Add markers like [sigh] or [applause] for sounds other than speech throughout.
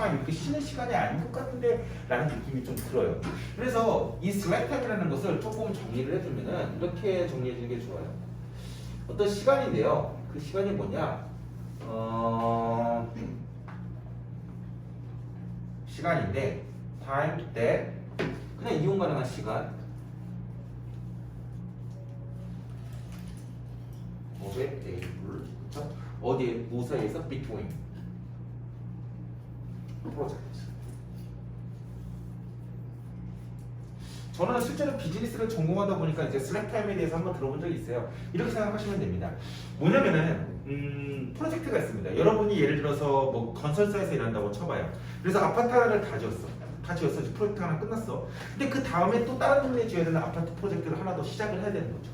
time 이렇게 쉬는 시간이 아닌 것 같은데 라는 느낌이 좀 들어요. 그래서 이 time이라는 것을 조금 정리를 해주면은 이렇게 정리해 주는 게 좋아요. 어떤 시간인데요. 그 시간이 뭐냐? 어, 시간인데 time 때 그냥 이용 가능한 시간 500 day 물 그렇죠? 어디에 무사에서 between 프로젝트 저는 실제로 비즈니스를 전공하다 보니까 이제 슬랙 타임에 대해서 한번 들어본 적이 있어요. 이렇게 생각하시면 됩니다. 뭐냐면은 음, 프로젝트가 있습니다. 여러분이 예를 들어서 뭐 건설사에서 일한다고 쳐봐요. 그래서 아파트 하나를 다 지었어. 다 지었어. 프로젝트 하나 끝났어. 근데 그 다음에 또 다른 동네에 지어야 되는 아파트 프로젝트를 하나 더 시작을 해야 되는 거죠.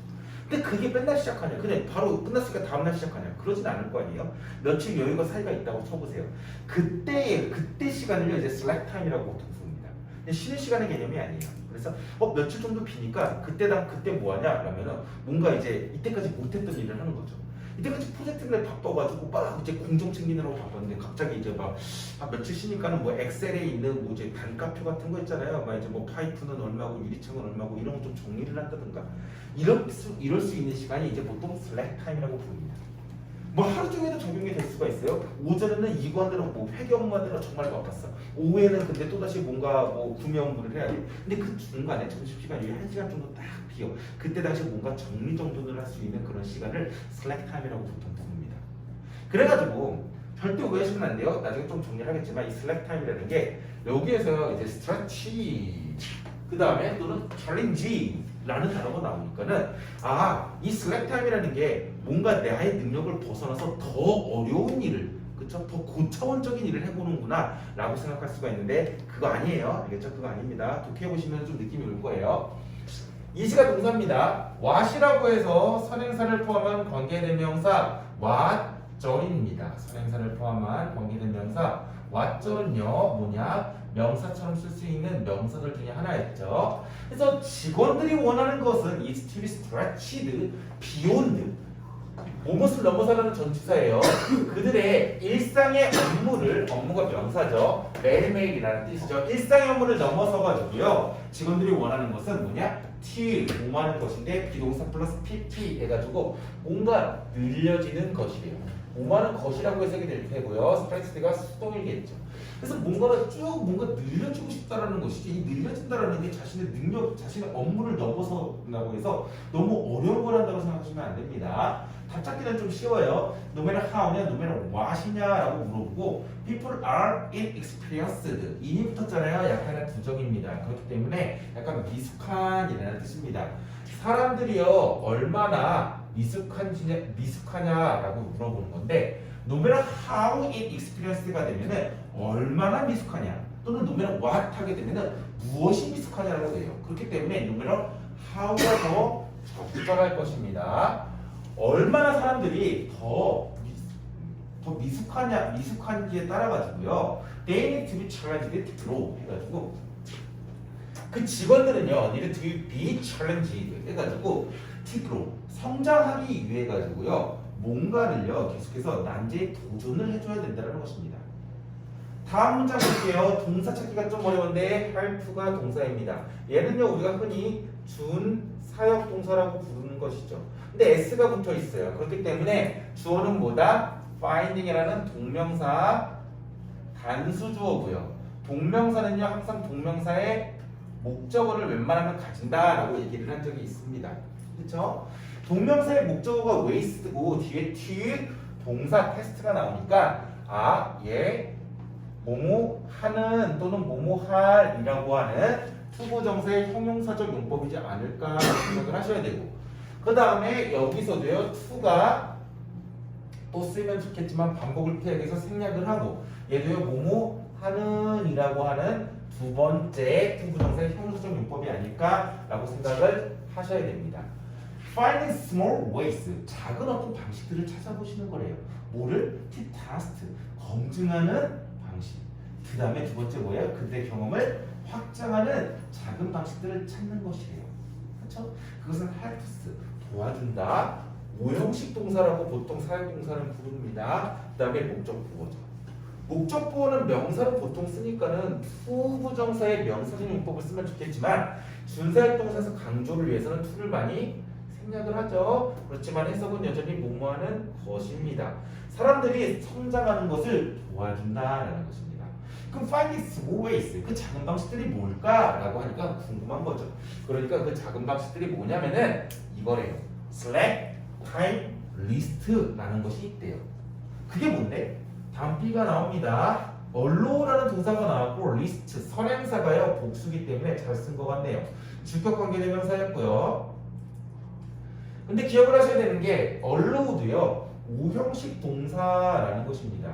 근데 그게 맨날 시작하냐? 그냥 바로 끝났으니까 다음날 시작하냐? 그러진 않을 거 아니에요? 며칠 여유가 사이가 있다고 쳐보세요. 그때 그때 시간을요 이제 슬랙 타임이라고 보통 씁니다. 근데 쉬는 시간의 개념이 아니에요. 그래서 어 며칠 정도 비니까 그때 뭐 하냐? 그러면은 뭔가 이제 이때까지 못했던 일을 하는 거죠. 이때까지 프로젝트를 바빠가지고 막 이제 공정 챙기느라고 바빴는데 갑자기 이제 막 아, 며칠 쉬니까는 뭐 엑셀에 있는 뭐 이제 단가표 같은 거 있잖아요. 막 이제 뭐 파이프는 얼마고 유리창은 얼마고 이런 거 좀 정리를 한다든가 이럴 수 이럴 수 있는 시간이 이제 보통 슬랙 타임이라고 부릅니다. 뭐 하루 종일도 적용이 될 수가 있어요. 오전에는 이거 하느라 뭐 회계 업무하느라 정말 바빴어. 오후에는 근데 또 다시 뭔가 뭐 구매 업무를 해야 돼. 근데 그 중간에 점심시간 이한 시간 정도 딱 비어. 그때 당시 뭔가 정리 정돈을 할 수 있는 그런 시간을 슬랙 타임이라고 보통 부릅니다. 그래가지고 절대 오해하시면 안 돼요. 나중에 좀 정리를 하겠지만 이 슬랙 타임이라는 게 여기에서 이제 스트레치 그 다음에 또는 챌린지 라는 단어가 나오니까는 아 이 슬랙 타임이라는 게 뭔가 나의 능력을 벗어나서 더 어려운 일을 그쵸? 더 고차원적인 일을 해보는구나 라고 생각할 수가 있는데 그거 아니에요. 알겠죠 그거 아닙니다. 독해 보시면 좀 느낌이 올 거예요. 이시가 동사입니다. what이라고 해서 선행사를 포함한 관계대명사 what절입니다. 선행사를 포함한 관계대명사 what절은요? 뭐냐 명사처럼 쓸 수 있는 명사들 중에 하나였죠. 그래서 직원들이 원하는 것은 is to be stretched beyond 무엇을 넘어서라는 전치사예요. 그들의 일상의 업무를 업무가 명사죠. 매일매일이라는 뜻이죠. 일상의 업무를 넘어서 가지고요. 직원들이 원하는 것은 뭐냐? T 오마는 것인데 비동사 플러스 PT 해가지고 뭔가 늘려지는 것이래요. 오마는 것이라고 해석이 될 테고요. 스프레스가 수동이겠죠. 그래서 뭔가를 쭉 뭔가 늘려주고 싶다라는 것이죠. 이 늘려진다라는 게 자신의 능력, 자신의 업무를 넘어서라고 해서 너무 어려운 걸 한다고 생각하시면 안 됩니다. 답찾기는 좀 쉬워요. No matter how냐, no matter what이냐라고 물어보고 people are inexperienced. 인이 붙었잖아요. 약간의 부정입니다. 그렇기 때문에 약간 미숙한이라는 뜻입니다. 사람들이요 얼마나 미숙한지 미숙하냐라고 물어보는 건데 no matter how inexperienced가 되면은 얼마나 미숙하냐 또는 no matter what 하게 되면은 무엇이 미숙하냐라고 돼요. 그렇기 때문에 no matter how가 더 적절할 것입니다. 얼마나 사람들이 더, 미, 더 미숙하냐 미숙한지에 따라 가지고요. They need to be challenged grow 해가지고 그 직원들은요, need to be challenged 해가지고 grow 성장하기 위해 가지고요 뭔가를요 계속해서 난제에 도전을 해줘야 된다는 것입니다. 다음 문장 볼게요. 동사 찾기가 좀 어려운데 help가 동사입니다. 얘는요 우리가 흔히 준 사역 동사라고 부르는 것이죠. 근데 s가 붙어 있어요. 그렇기 때문에 주어는 뭐다? finding이라는 동명사 단수 주어고요. 동명사는요 항상 동명사의 목적어를 웬만하면 가진다라고 얘기를 한 적이 있습니다. 그렇죠? 동명사의 목적어가 waste고 뒤에 t 동사 테스트가 나오니까 아, 얘 뭐뭐 하는 또는 뭐뭐 할이라고 하는 투부정사의 형용사적 용법이지 않을까 생각을 하셔야 되고 그 다음에 여기서도요 투가 또 쓰면 좋겠지만 반복을 피하기 위해서 생략을 하고 얘도요 뭐뭐 하는 이라고 하는 두 번째 투부정사의 형용사적 용법이 아닐까라고 생각을 하셔야 됩니다. Finding small ways 작은 어떤 방식들을 찾아보시는 거래요. 뭐를? t test 검증하는 방식. 그 다음에 두 번째 뭐예요? 그들의 경험을 확장하는 작은 방식들을 찾는 것이래요. 그렇죠? 그것은 helps 도와준다. 오형식 동사라고 보통 사역 동사는 부릅니다. 그 다음에 목적 부호죠. 목적보호는 명사로 보통 쓰니까는 투부정사의 명사적 용법을 쓰면 좋겠지만 준사활동사에서 강조를 위해서는 투를 많이 생략을 하죠. 그렇지만 해석은 여전히 뭐뭐하는 것입니다. 사람들이 성장하는 것을 도와준다라는 것입니다. 그럼 find small ways 그 작은 방식들이 뭘까라고 하니까 궁금한 거죠. 그러니까 그 작은 방식들이 뭐냐면은 이거래요. slack time list라는 것이 있대요. 그게 뭔데? B가 나옵니다. allow라는 동사가 나왔고 list 선행사가요 복수기 때문에 잘 쓴 것 같네요. 주격 관계 대명사였고요. 근데 기억을 하셔야 되는 게 allow도요 오형식 동사라는 것입니다.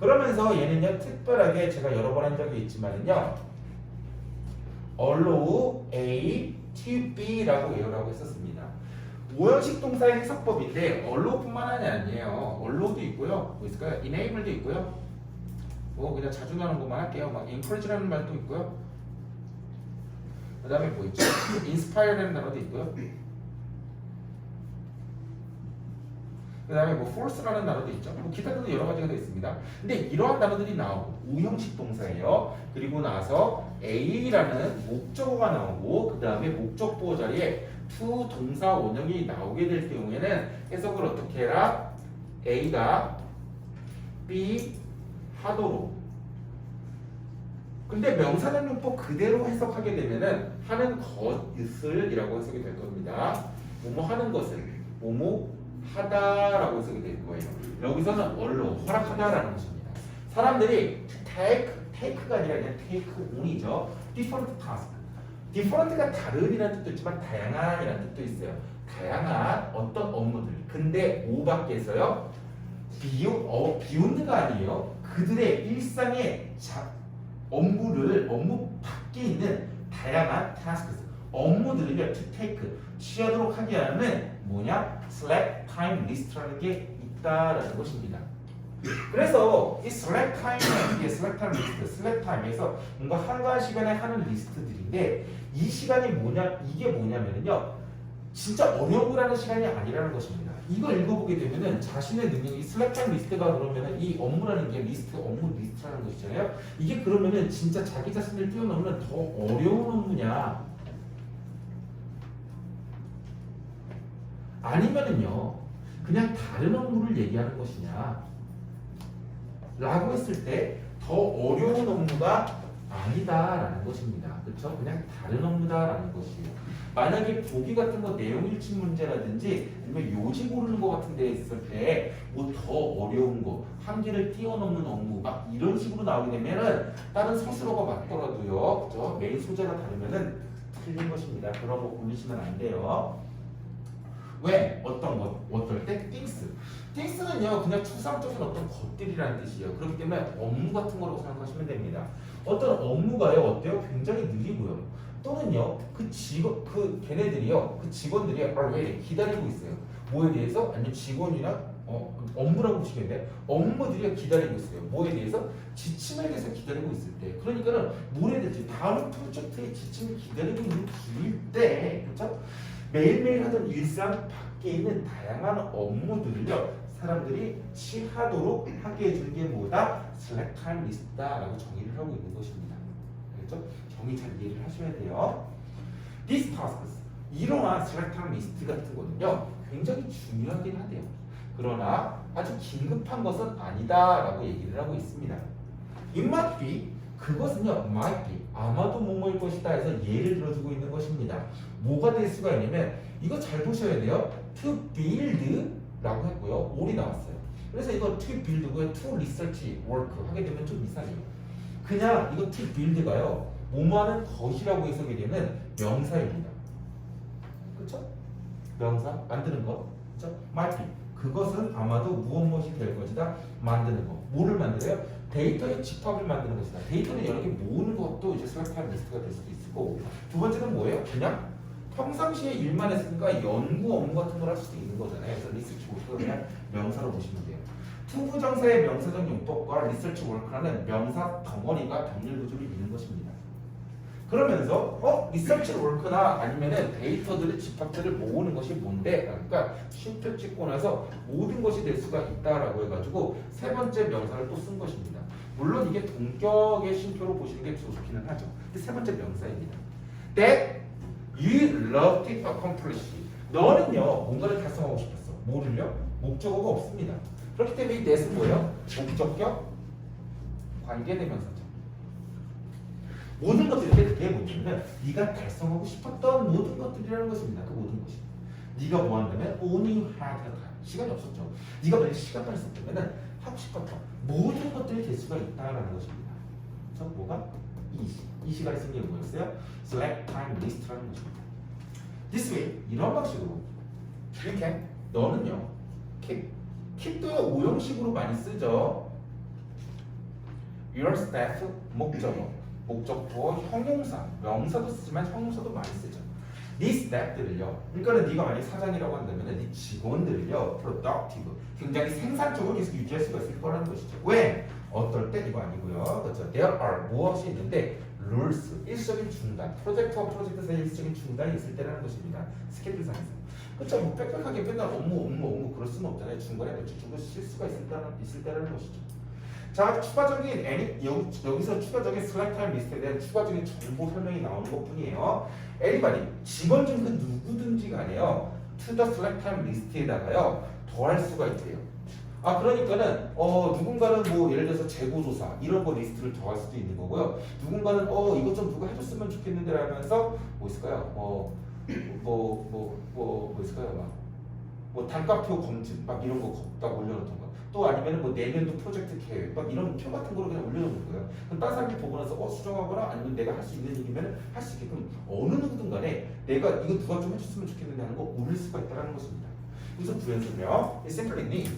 그러면서 얘는요 특별하게 제가 여러 번 한 적이 있지만은요 allow A to B라고 예언하고 했었습니다. 오형식 동사의 해석법인데 allow뿐만 아니에요. allow도 있고요. 뭐 있을까요? enable도 있고요. 뭐 그냥 자주 나오는 것만 할게요. 막 encourage라는 말도 있고요. 그 다음에 뭐 있죠? [coughs] inspire라는 단어도 있고요. 그 다음에 뭐 force라는 단어도 있죠. 뭐 기타 등등 여러 가지가 되어 있습니다. 근데 이러한 단어들이 나오고 우형식 동사예요. 그리고 나서 A라는 목적어가 나오고 그 다음에 목적 보호 자리에 to 동사 원형이 나오게 될 경우에는 해석을 어떻게 해라? A가 B 하도록 근데 명사적 용법 그대로 해석하게 되면은 하는 것을이라고 해석이 될 겁니다. 뭐뭐 하는 것을 뭐뭐 하다라고 해석이 될 거예요. 여기서는 얼로 허락하다라는 것입니다. 사람들이 take, take가 아니라 그냥 take on이죠. different task. different가 다른이라는 뜻도 있지만 다양한이라는 뜻도 있어요. 다양한 어떤 업무들. 근데 오 밖에서요. 비용, 어, 비욘드가 아니에요. 그들의 일상의 자, 업무를 업무 밖에 있는 다양한 tasks 업무들을 to take 취하도록 하게 하는 뭐냐 slack time list라는 게 있다라는 것입니다. 그래서 이 slack time은 이게 slack time list, slack time에서 뭔가 한가한 시간에 하는 리스트들인데 이 시간이 뭐냐 이게 뭐냐면요 진짜 어려운 거라는 시간이 아니라는 것입니다. 이걸 읽어보게 되면은 자신의 능력이 슬랙타임 리스트가 그러면은 이 업무라는 게 리스트 업무 리스트라는 것이잖아요. 이게 그러면은 진짜 자기 자신을 뛰어넘는 더 어려운 업무냐? 아니면은요 그냥 다른 업무를 얘기하는 것이냐? 라고 했을 때 더 어려운 업무가 아니다라는 것입니다. 그렇죠? 그냥 다른 업무다라는 것이에요. 만약에 보기 같은 거 내용 일치 문제라든지 아니면 요지 고르는 거 같은 데 있을 때 뭐 더 어려운 거 한계를 뛰어넘는 업무 막 이런 식으로 나오게 되면은 다른 스스로가 맞더라도요 그죠 메인 소재가 다르면은 틀린 것입니다 그런 거 고르시면 안 돼요 왜? 어떤 것? 어떨 때? things. things는요 그냥 추상적인 어떤 것들이라는 뜻이에요. 그렇기 때문에 업무 같은 거라고 생각하시면 됩니다. 어떤 업무가요 어때요? 굉장히 느리고요. 또는요 그 직원 그 걔네들이요 그 직원들이 아왜 기다리고 있어요. 뭐에 대해서? 아니면 직원이나 어, 업무라고 보시겠네? 업무들이 기다리고 있어요. 뭐에 대해서? 지침에 대해서 기다리고 있을 때. 그러니까는 뭘 해야 될지 다음 프로젝트의 지침을 기다리고 있는 중일 때 그렇죠 매일매일 하던 일상 밖에 있는 다양한 업무들을요 사람들이 취하도록 하게 해주는 게 뭐다 슬랙 타임 리스트다라고 정의를 하고 있는 것입니다 그렇죠 정의 잘 이해를 하셔야 돼요. These tasks 이러한 슬랙타임 리스트 같은 거는요 굉장히 중요하긴 하대요. 그러나 아주 긴급한 것은 아니다라고 얘기를 하고 있습니다. It might be 그것은요 might be 아마도 뭐뭐일 것이다 해서 예를 들어주고 있는 것입니다. 뭐가 될 수가 있냐면 이거 잘 보셔야 돼요. To build라고 했고요. 올이 나왔어요. 그래서 이거 to build고요. To research work 하게 되면 좀 이상해요. 그냥 이거 to build가요. 뭐뭐하는 것이라고 해석이 되는 명사입니다. 그렇죠? 명사 만드는 것, 그렇죠? might be 그것은 아마도 무엇 무엇이 될 것이다 만드는 것. 뭐를 만들어요? 데이터의 집합을 만드는 것이다. 데이터를 여러 개 모으는 것도 이제 슬랙타임 리스트가 될 수도 있고 두 번째는 뭐예요? 그냥 평상시에 일만 했으니까 연구 업무 같은 걸 할 수도 있는 거잖아요. 그래서 리서치 워크를 그냥 명사로 보시면 돼요. 투부정사의 명사적 용법과 리서치 워크라는 명사 덩어리가 병렬 구조를 이루는 것입니다. 그러면서 어 리서치 월크나 아니면은 데이터들의 집합들을 모으는 것이 뭔데? 그러니까 쉼표 찍고 나서 모든 것이 될 수가 있다라고 해가지고 세 번째 명사를 또 쓴 것입니다. 물론 이게 동격의 쉼표로 보시는 게 좋기는 하죠. 세 번째 명사입니다. That you love to accomplish. 너는요 뭔가를 달성하고 싶었어. 뭐를요? 목적어가 없습니다. 그렇기 때문에 이 that은 뭐예요? 목적격 관계대명사죠. 모든 것들인데 그게 뭐냐면 네가 달성하고 싶었던 모든 것들이라는 것입니다. 그 모든 것이. 네가 뭐 한다면 only had. 시간이 없었죠. 네가 만약 시간만 있었다면 하 고 싶었던 모든 것들이 될 수가 있다라는 것입니다. 그래서 뭐가? 이, 시- 이쓴게 뭐였어요? select time list라는 것입니다. This way, 이런 방식으로 can, 너는요 keep, keep도 오형식으로 많이 쓰죠. your staff, 목적어, 목적어, 형용사, 명사도 쓰지만 형용사도 많이 쓰죠. 네 스태프들을요. 그러니까는 네가 만약 사장이라고 한다면 네 직원들을요, productive, 굉장히 생산적으로 계속 유지할 수가 있을 거라는 것이죠. 왜? 어떨 때 이거 아니고요. 그렇죠. There are 무엇이 있는데 rules, 일시적인 중단, 프로젝트와 프로젝트 사이 일시적인 중단이 있을 때라는 것입니다. 스케줄상에서. 그렇죠. 뭐 빽빽하게 맨날 업무, 업무, 업무 그럴 수는 없잖아요. 중간에 며칠 정도 쉴 수가 있을 때라는, 있을 때라는 것이죠. 자, 추가적인 애니, 여기, 여기서 추가적인 슬랙 타임 리스트에 대한 추가적인 정보 설명이 나오는 것 뿐이에요. everybody, 직원 중그 누구든지 간에요. to the time 리스트에다가요. 더할 수가 있대요. 아, 그러니까는, 어, 누군가는 뭐, 예를 들어서 재고조사, 이런 거 리스트를 더할 수도 있는 거고요. 누군가는, 어, 이것 좀 누가 해줬으면 좋겠는데 라면서, 뭐 있을까요? 뭐, 뭐, 뭐, 뭐, 뭐 있을까요? 막, 뭐, 단가표 검증, 막 이런 거 딱 올려놓던 거. 또 아니면 뭐 내년도 프로젝트 계획 막 이런 표 같은 거를 그냥 올려놓는 거예요. 그럼 다른 사람이 보고 나서 어 수정하거나 아니면 내가 할 수 있는 일이면 할 수 있게끔 어느 누구든 간에 내가 이거 누가 좀 해줬으면 좋겠는데 하는 거 올릴 수가 있다는 것입니다. 그래서 부연 설명 is simply need.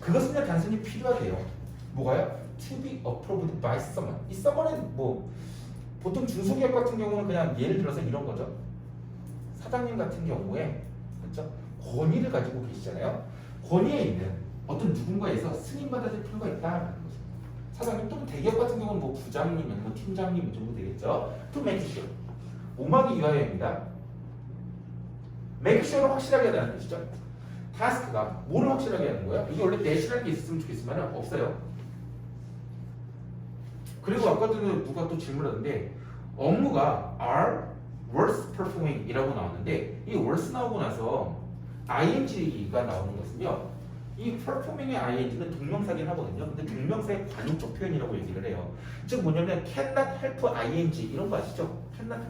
그것은 그냥 단순히 필요하대요. 뭐가요? To be approved by someone. 이 someone은 뭐 보통 중소기업 같은 경우는 그냥 예를 들어서 이런 거죠. 사장님 같은 경우에 그렇죠? 권위를 가지고 계시잖아요. 권위에 있는 어떤 누군가에서 승인받아줄 필요가 있다는 거죠. 사장님 또는 대기업 같은 경우는 뭐 부장님, 뭐 팀장님 이 정도 되겠죠. To make sure. 오막이 위하여입니다. make sure를 확실하게 하는 뜻이죠. 타스크가 뭐를 확실하게 하는 거야? 이게 원래 내실할 게 있으면 좋겠지만 없어요. 그리고 아까 전에 누가 또 질문하던데 업무가 are worst performing 이라고 나왔는데 이 worst 나오고 나서 ing가 나오는 것은요 이 performing의 ing는 동명사긴 하거든요 근데 동명사의 관용적 표현이라고 얘기를 해요 즉 뭐냐면 cannot help ing 이런 거 아시죠? cannot,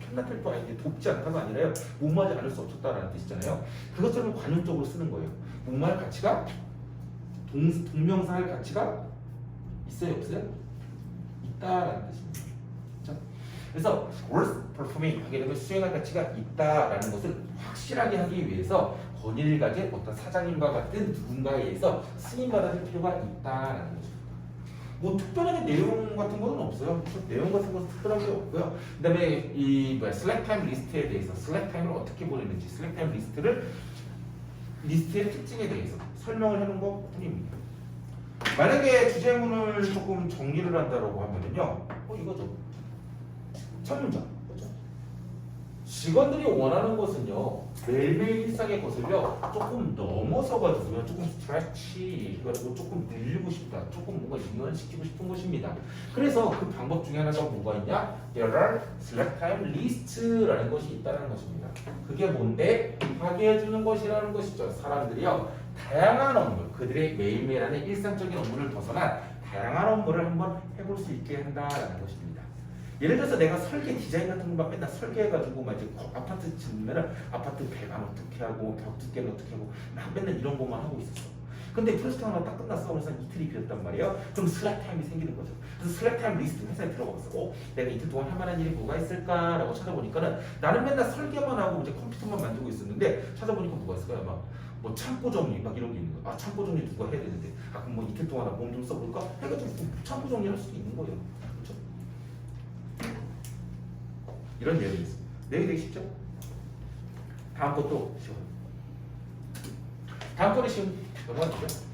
cannot help ing 돕지 않다가 아니라요 무마하지 않을 수 없었다라는 뜻이잖아요 그것처럼 관용적으로 쓰는 거예요 무마할 가치가 동, 동명사 할 가치가 있어요 없어요? 있다라는 뜻입니다. 그래서 worst performing 하게 되면 수행할 가치가 있다라는 것을 확실하게 하기 위해서 권위를 가진 어떤 사장님과 같은 누군가에 의해서 승인받아줄 필요가 있다라는 거죠. 뭐 특별하게 내용 같은 거는 없어요. 내용 같은 건 특별한 게 없고요. 그다음에 이 뭐야 슬랙 타임 리스트에 대해서 슬랙 타임을 어떻게 보내는지 슬랙 타임 리스트를 리스트의 특징에 대해서 설명을 해놓은 것 뿐입니다. 만약에 주제문을 조금 정리를 한다라고 하면은요, 어 이거죠. 첫 문장, 그죠? 직원들이 원하는 것은요, 매일매일 일상의 것을요, 조금 넘어서 가 지고요, 조금 스트레치, 그리고 조금 늘리고 싶다, 조금 뭔가 이완시키고 싶은 것입니다. 그래서 그 방법 중에 하나가 뭐가 있냐? There are select time list라는 것이 있다는 것입니다. 그게 뭔데? 하게 해주는 것이라는 것이죠. 사람들이요, 다양한 업무, 그들의 매일매일 하는 일상적인 업무를 벗어난 다양한 업무를 한번 해볼 수 있게 한다라는 것입니다. 예를 들어서 내가 설계 디자인 같은 거막 맨날 설계해가지고 막 이제 거- 아파트 짓면은 아파트 배관 어떻게 하고 벽 두께는 어떻게 하고 막 맨날 이런 것만 하고 있었어. 근데 프로젝트 하나 딱 끝났어. 그래서 이틀이 비었단 말이에요. 그럼 슬랙 타임이 생기는 거죠. 그래서 슬랙 타임 리스트 회사에 들어가봤어. 어, 내가 이틀 동안 할 만한 일이 뭐가 있을까라고 찾아보니까는 나는 맨날 설계만 하고 이제 컴퓨터만 만들고 있었는데 찾아보니까 뭐가 있을까요? 막 뭐 창고 정리 막 이런 게 있는 거야. 아 창고 정리 누가 해야 되는데 아 그럼 뭐 이틀 동안 몸좀 써볼까? 해가지고 창고 정리할 수도 있는 거예요. 그렇죠? 이런 내용이 있습니다. 내용이 되게 쉽죠? 다음 것도 쉬워요. 다음 거는 쉬운 넘어가시죠.